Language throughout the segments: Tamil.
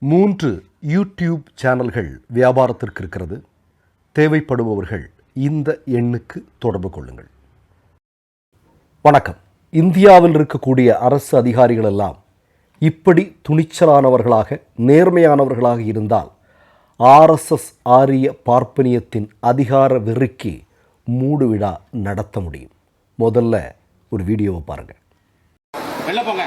மூன்று யூடியூப் சேனல்கள் வியாபாரத்திற்கு இருக்கிறது. தேவைப்படுபவர்கள் இந்த எண்ணுக்கு தொடர்பு கொள்ளுங்கள். வணக்கம். இந்தியாவில் இருக்கக்கூடிய அரசு அதிகாரிகள் எல்லாம் இப்படி துணிச்சலானவர்களாக நேர்மையானவர்களாக இருந்தால் ஆர்எஸ்எஸ் ஆரிய பார்ப்பனியத்தின் அதிகார வெறிக்கு மூடுவிழா நடத்த முடியும். முதல்ல ஒரு வீடியோவை பாருங்கள் வெளில போங்க.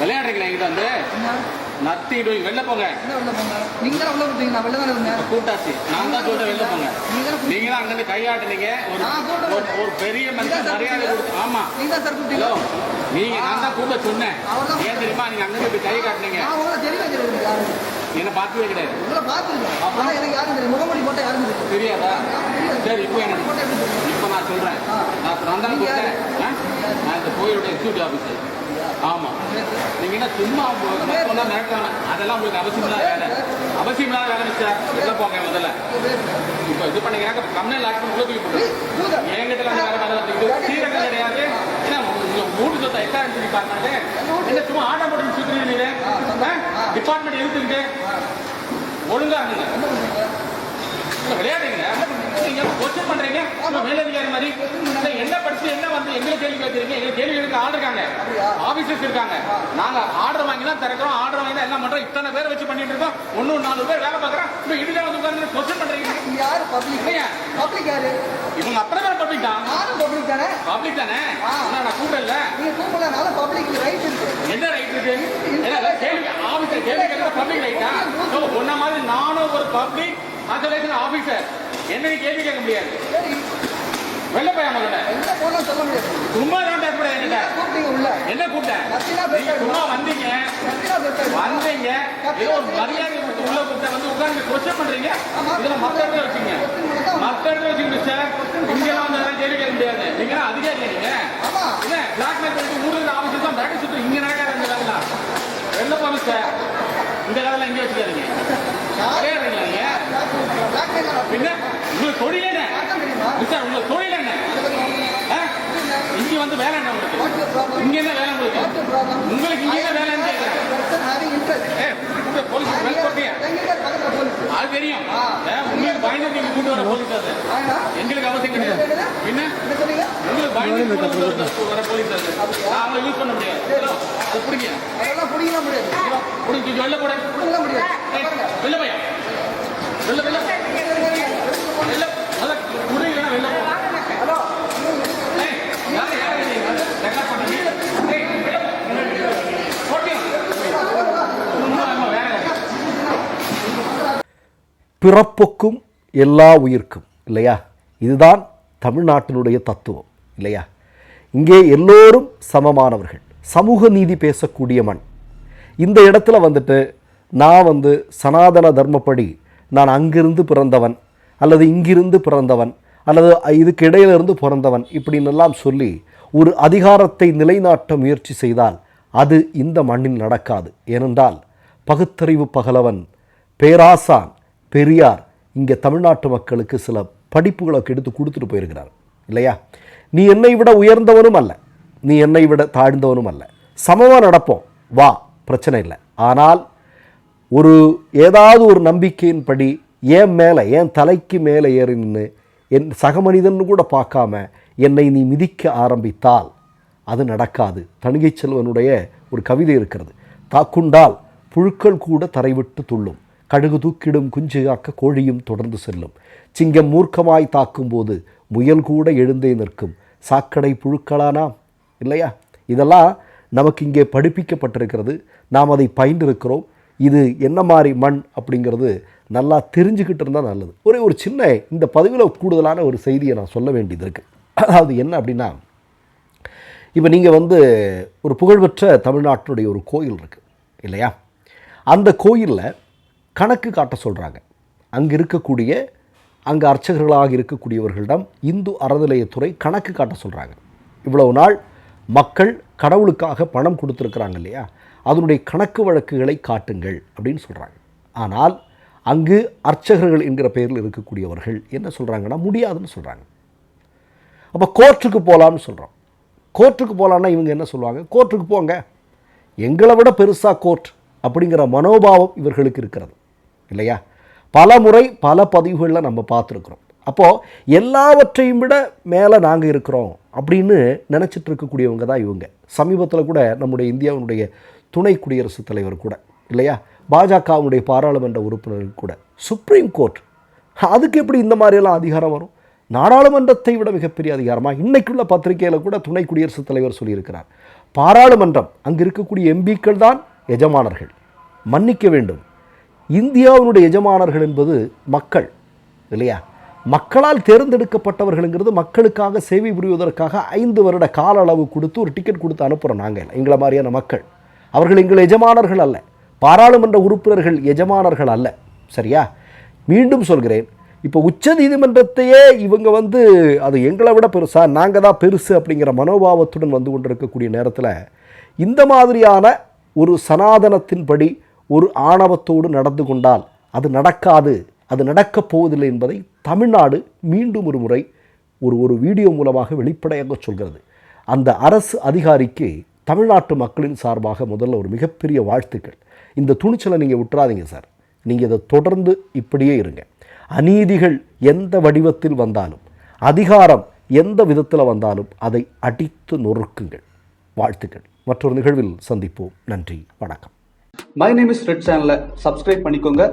விளையாடுறீங்களா எங்கிட்ட வந்து? நத்தி டூயிங் வெளில போங்க. நீங்க தான் உள்ள விட்டீங்க நான் வெளில தானே இருந்தேன். கூட்டாச்சு. நான் தான் சொல்றேன் வெளில போங்க. நீங்க தானே அங்கிருந்து கையாட்டுனீங்க. ஒரு ஒரு- பெரிய மனுஷன் மரியாதை கொடுத்து ஆமா. நீங்க தான் சார் கூப்பிட்டீங்க ஹலோ நீங்க நான் தான் கூட்ட சொன்னேன். ஏன் தெரியுமா? நீங்க அங்கிருந்து இப்படி கை காட்டுனீங்க. என்ன பார்த்ததே கிடையாது. உங்களை பார்த்துருக்கேன் ஆனா எனக்கு யாரும் தெரியும் முகமூடி போட்ட யாரும் தெரியும் தெரியாதா? சரி இப்போ தெரியும் இப்போ நான் சொல்றேன். நான் நான் தான்? நான் இந்த கோயிலோட எக்ஸிக்யூட்டிவ் ஆஃபீஸர் ஆமாம் நீங்கள் என்ன சும்மா சொன்னா மிரட்டுறாங்க. அதெல்லாம் உங்களுக்கு அவசியம் வேலை. அவசியம் வேலை மிஸ்டர். வெளில போங்க முதல்ல. இப்போ இது பண்ணிக்கிறாங்க. கம்ப்ளைண்ட் லாக் பண்ணி தூக்கி போட்டு என்கிட்ட அந்த வேலை வேலை வந்து இது சீரகம் கிடையாது ஏன்னா மூணு சொத்தை எட்டாயிரம் சொல்லி பாருங்க என்ன சும்மா ஆட்டம் போட்டு சுத்துறீங்க நீங்கள் டிபார்ட்மெண்ட் இருக்குங்க ஒழுங்காக இருந்துங்க இல்ல, நீங்க கொஸ்டின் பண்றீங்க? மேலதிகாரி மாதிரி. என்ன படிச்சு என்ன வந்து எங்களை கேள்வி கேட்கறீங்க? எங்க கேள்வி கேட்க ஆள் இருக்காங்க. ஆபீசர்ஸ் இருக்காங்க. நாங்க ஆர்டர் வாங்கி தான் திறக்கிறோம். ஆர்டர் வாங்கி தான் எல்லாம் பண்றோம். இத்தனை பேர் வச்சு பண்ணிட்டு இருக்கோம். ஒன்னும் நாலு பேர் வேலை பார்க்கறோம். இப்ப இதுல வந்து உட்கார்ந்து கொஸ்டின் பண்றீங்க. யாரு? பப்ளிக்? பப்ளிக் யாரு? இவங்க அத்தனை பேர் பப்ளிக் தான். நானும் பப்ளிக் தானே? பப்ளிக் தானே? நான் கூப்பிடல. நீங்க கூப்பிடலனால பப்ளிக் ரைட் இருக்கு. என்ன ரைட் இருக்கு? கேள்வி ஆபீசர் கேள்வி கேட்கறது பப்ளிக் ரைட்டா ஒன்ன மாதிரி நானும் ஒரு பப்ளிக் அசோசியேஷன் ஆபீசர் என்ன கேள்வி கேட்க முடியாது. சரி வெளில போய் எந்த போனா சொல்ல முடியாது. சும்மா தான் பேசக்கூடாது என்கிட்ட. கூப்பிட்டீங்க உள்ள? என்ன கூப்பிட்டேன் சும்மா வந்தீங்க. வந்தீங்க. ஏதோ ஒரு மரியாதை கொடுத்து உள்ள கொடுத்த வந்து உட்கார்ந்து கொஸ்டின் பண்றீங்க? இதுல மத்த இடத்துல வச்சுங்க மத்த இடத்துல வச்சுங்க மிஸ்டர் இங்கெல்லாம் வந்து அதெல்லாம் கேள்வி கேட்க முடியாது. நீங்க தான் அதிகாரியா நீங்க? ஆமா. இல்ல பிளாக் மேல் பண்ணிட்டு ஊர்ல ஆபீஸ் தான் பேட்டரி சுத்து இங்க நடக்காத இந்த வேலை வெளில போ மிஸ்டர் இந்த வேலை இங்க வச்சுக்காதீங்க. பின்ன உங்களுக்கு தொழில் என்ன? உங்களுக்கு தொழில் என்ன? இங்க வந்து வேலை என்ன உங்களுக்கு? இங்க என்ன வேலை உங்களுக்கு? உங்களுக்கு இங்க என்ன போலீஸ் அது தெரியும். உங்களுக்கு பயந்து நீங்க கூட்டு வர போலீஸ் அது. ஆனா எங்களுக்கு அவசியம் கிடையாது. என்ன என்ன உங்களுக்கு பயந்து கூட்டு வர போலீஸ் அது. அவங்களை யூஸ் பண்ண முடியாது. அது பிடிங்க. அதெல்லாம் புடிக்க முடியாது. பிடிச்சி வெளில போட. புடிக்க முடியாது. ஏய், வெளில போயா. பிறப்புக்கும் எல்லா உயிர்க்கும் இல்லையா? இதுதான் தமிழ்நாட்டினுடைய தத்துவம் இல்லையா? இங்கே எல்லோரும் சமமானவர்கள். சமூக நீதி பேசக்கூடிய மண். இந்த இடத்துல வந்துட்டு நான் வந்து சனாதன தர்மப்படி நான் அங்கிருந்து பிறந்தவன் அல்லது இங்கிருந்து பிறந்தவன் அல்லது இதுக்கு இடையிலிருந்து பிறந்தவன் இப்படின்னெல்லாம் சொல்லி ஒரு அதிகாரத்தை நிலைநாட்ட முயற்சி செய்தால் அது இந்த மண்ணில் நடக்காது. ஏனென்றால் பகுத்தறிவு பகலவன் பேராசான் பெரியார் இங்கே தமிழ்நாட்டு மக்களுக்கு சில படிப்புகளை எடுத்து கொடுத்துட்டு போயிருக்கிறார். இல்லையா? நீ என்னை விட உயர்ந்தவனும் அல்ல. நீ என்னை விட தாழ்ந்தவனும் அல்ல. சமமாக நடப்போம். வா பிரச்சனை இல்லை. ஆனால் ஒரு ஏதாவது ஒரு நம்பிக்கையின்படி என் மேலே என் தலைக்கு மேலே ஏறி நின்று என் சக மனிதன் கூட பார்க்காம என்னை நீ மிதிக்க ஆரம்பித்தால் அது நடக்காது. தணிகை செல்வனுடைய ஒரு கவிதை இருக்கிறது. தாக்குண்டால் புழுக்கள் கூட தரைவிட்டு துள்ளும். கழுகு தூக்கிடும் குஞ்சு காக்க கோழியும் தொடர்ந்து செல்லும். சிங்கம் மூர்க்கமாய் தாக்கும்போது முயல் கூட எழுந்தே நிற்கும். சாக்கடை புழுக்களானாம் இல்லையா? இதெல்லாம் நமக்கு இங்கே படிப்பிக்கப்பட்டிருக்கிறது. நாம் அதை பயின்றிருக்கிறோம். இது என்ன மாதிரி மண் அப்படிங்கிறது நல்லா தெரிஞ்சுக்கிட்டு இருந்தால் நல்லது. ஒரே ஒரு சின்ன இந்த பதிவில் கூடுதலான ஒரு செய்தியை நான் சொல்ல வேண்டியது இருக்குது அதாவது என்ன அப்படின்னா இப்போ நீங்கள் வந்து ஒரு புகழ்பெற்ற தமிழ்நாட்டினுடைய ஒரு கோயில் இருக்குது இல்லையா? அந்த கோயிலில் கணக்கு காட்ட சொல்கிறாங்க அங்கே இருக்கக்கூடிய அங்கே அர்ச்சகர்களாக இருக்கக்கூடியவர்களிடம் இந்து அறநிலையத்துறை கணக்கு காட்ட சொல்கிறாங்க இவ்வளவு நாள் மக்கள் கடவுளுக்காக பணம் கொடுத்துருக்குறாங்க இல்லையா? அதனுடைய கணக்கு வழக்குகளை காட்டுங்கள் அப்படின்னு சொல்கிறாங்க ஆனால் அங்கு அர்ச்சகர்கள் என்கிற பெயரில் இருக்கக்கூடியவர்கள் என்ன சொல்கிறாங்கன்னா முடியாதுன்னு சொல்கிறாங்க அப்போ கோர்ட்டுக்கு போகலான்னு சொல்கிறோம் கோர்ட்டுக்கு போகலான்னா இவங்க என்ன சொல்லுவாங்க? கோர்ட்டுக்கு போங்க. எங்களை விட பெருசாக கோர்ட். அப்படிங்கிற மனோபாவம் இவர்களுக்கு இருக்கிறது. இல்லையா? பல முறை பல பதிவுகளில் நம்ம பார்த்துருக்குறோம். அப்போது எல்லாவற்றையும் விட மேலே நாங்கள் இருக்கிறோம் அப்படின்னு நினச்சிட்டு இருக்கக்கூடியவங்க தான் இவங்க. சமீபத்தில் கூட நம்முடைய இந்தியாவினுடைய துணை குடியரசுத் தலைவர் கூட இல்லையா? பாஜகவுடைய பாராளுமன்ற உறுப்பினர்கள் கூட. சுப்ரீம் கோர்ட் அதுக்கு எப்படி இந்த மாதிரியெல்லாம் அதிகாரம் வரும்? நாடாளுமன்றத்தை விட மிகப்பெரிய அதிகாரமாக இன்றைக்குள்ள பத்திரிகையில் கூட துணை குடியரசுத் தலைவர் சொல்லியிருக்கிறார். பாராளுமன்றம் அங்கே இருக்கக்கூடிய எம்பிக்கள் தான் எஜமானர்கள். மன்னிக்க வேண்டும். இந்தியாவினுடைய எஜமானர்கள் என்பது மக்கள் இல்லையா? மக்களால் தேர்ந்தெடுக்கப்பட்டவர்கள்ங்கிறது மக்களுக்காக சேவை புரிவதற்காக ஐந்து வருட கால அளவு கொடுத்து ஒரு டிக்கெட் கொடுத்து அனுப்புகிறோம் நாங்கள் எங்களை மாதிரியான மக்கள். அவர்கள் எங்கள் எஜமானர்கள் அல்ல. பாராளுமன்ற உறுப்பினர்கள் எஜமானர்கள் அல்ல. சரியா? மீண்டும் சொல்கிறேன். இப்போ உச்ச நீதிமன்றத்தையே இவங்க வந்து அது எங்களை விட பெருசா நாங்கள் தான் பெருசு அப்படிங்கிற மனோபாவத்துடன் வந்து கொண்டிருக்கக்கூடிய நேரத்தில் இந்த மாதிரியான ஒரு சனாதனத்தின்படி ஒரு ஆணவத்தோடு நடந்து கொண்டால் அது நடக்காது அது நடக்கப் போவதில்லை என்பதை தமிழ்நாடு மீண்டும் ஒரு முறை ஒரு ஒரு வீடியோ மூலமாக வெளிப்படையாக சொல்கிறது. அந்த அரசு அதிகாரிக்கு தமிழ்நாட்டு மக்களின் சார்பாக முதல்ல ஒரு மிகப்பெரிய வாழ்த்துக்கள். இந்த துணிச்சலை நீங்கள் விட்டுறாதீங்க சார். நீங்கள் இதை தொடர்ந்து இப்படியே இருங்க. அநீதிகள் எந்த வடிவத்தில் வந்தாலும் அதிகாரம் எந்த விதத்தில் வந்தாலும் அதை அடித்து நொறுக்குங்கள். வாழ்த்துக்கள். மற்றொரு நிகழ்வில் சந்திப்போம். நன்றி. வணக்கம். மை நேம் இஸ் ரெட் சேனலை சப்ஸ்கிரைப் பண்ணிக்கோங்க.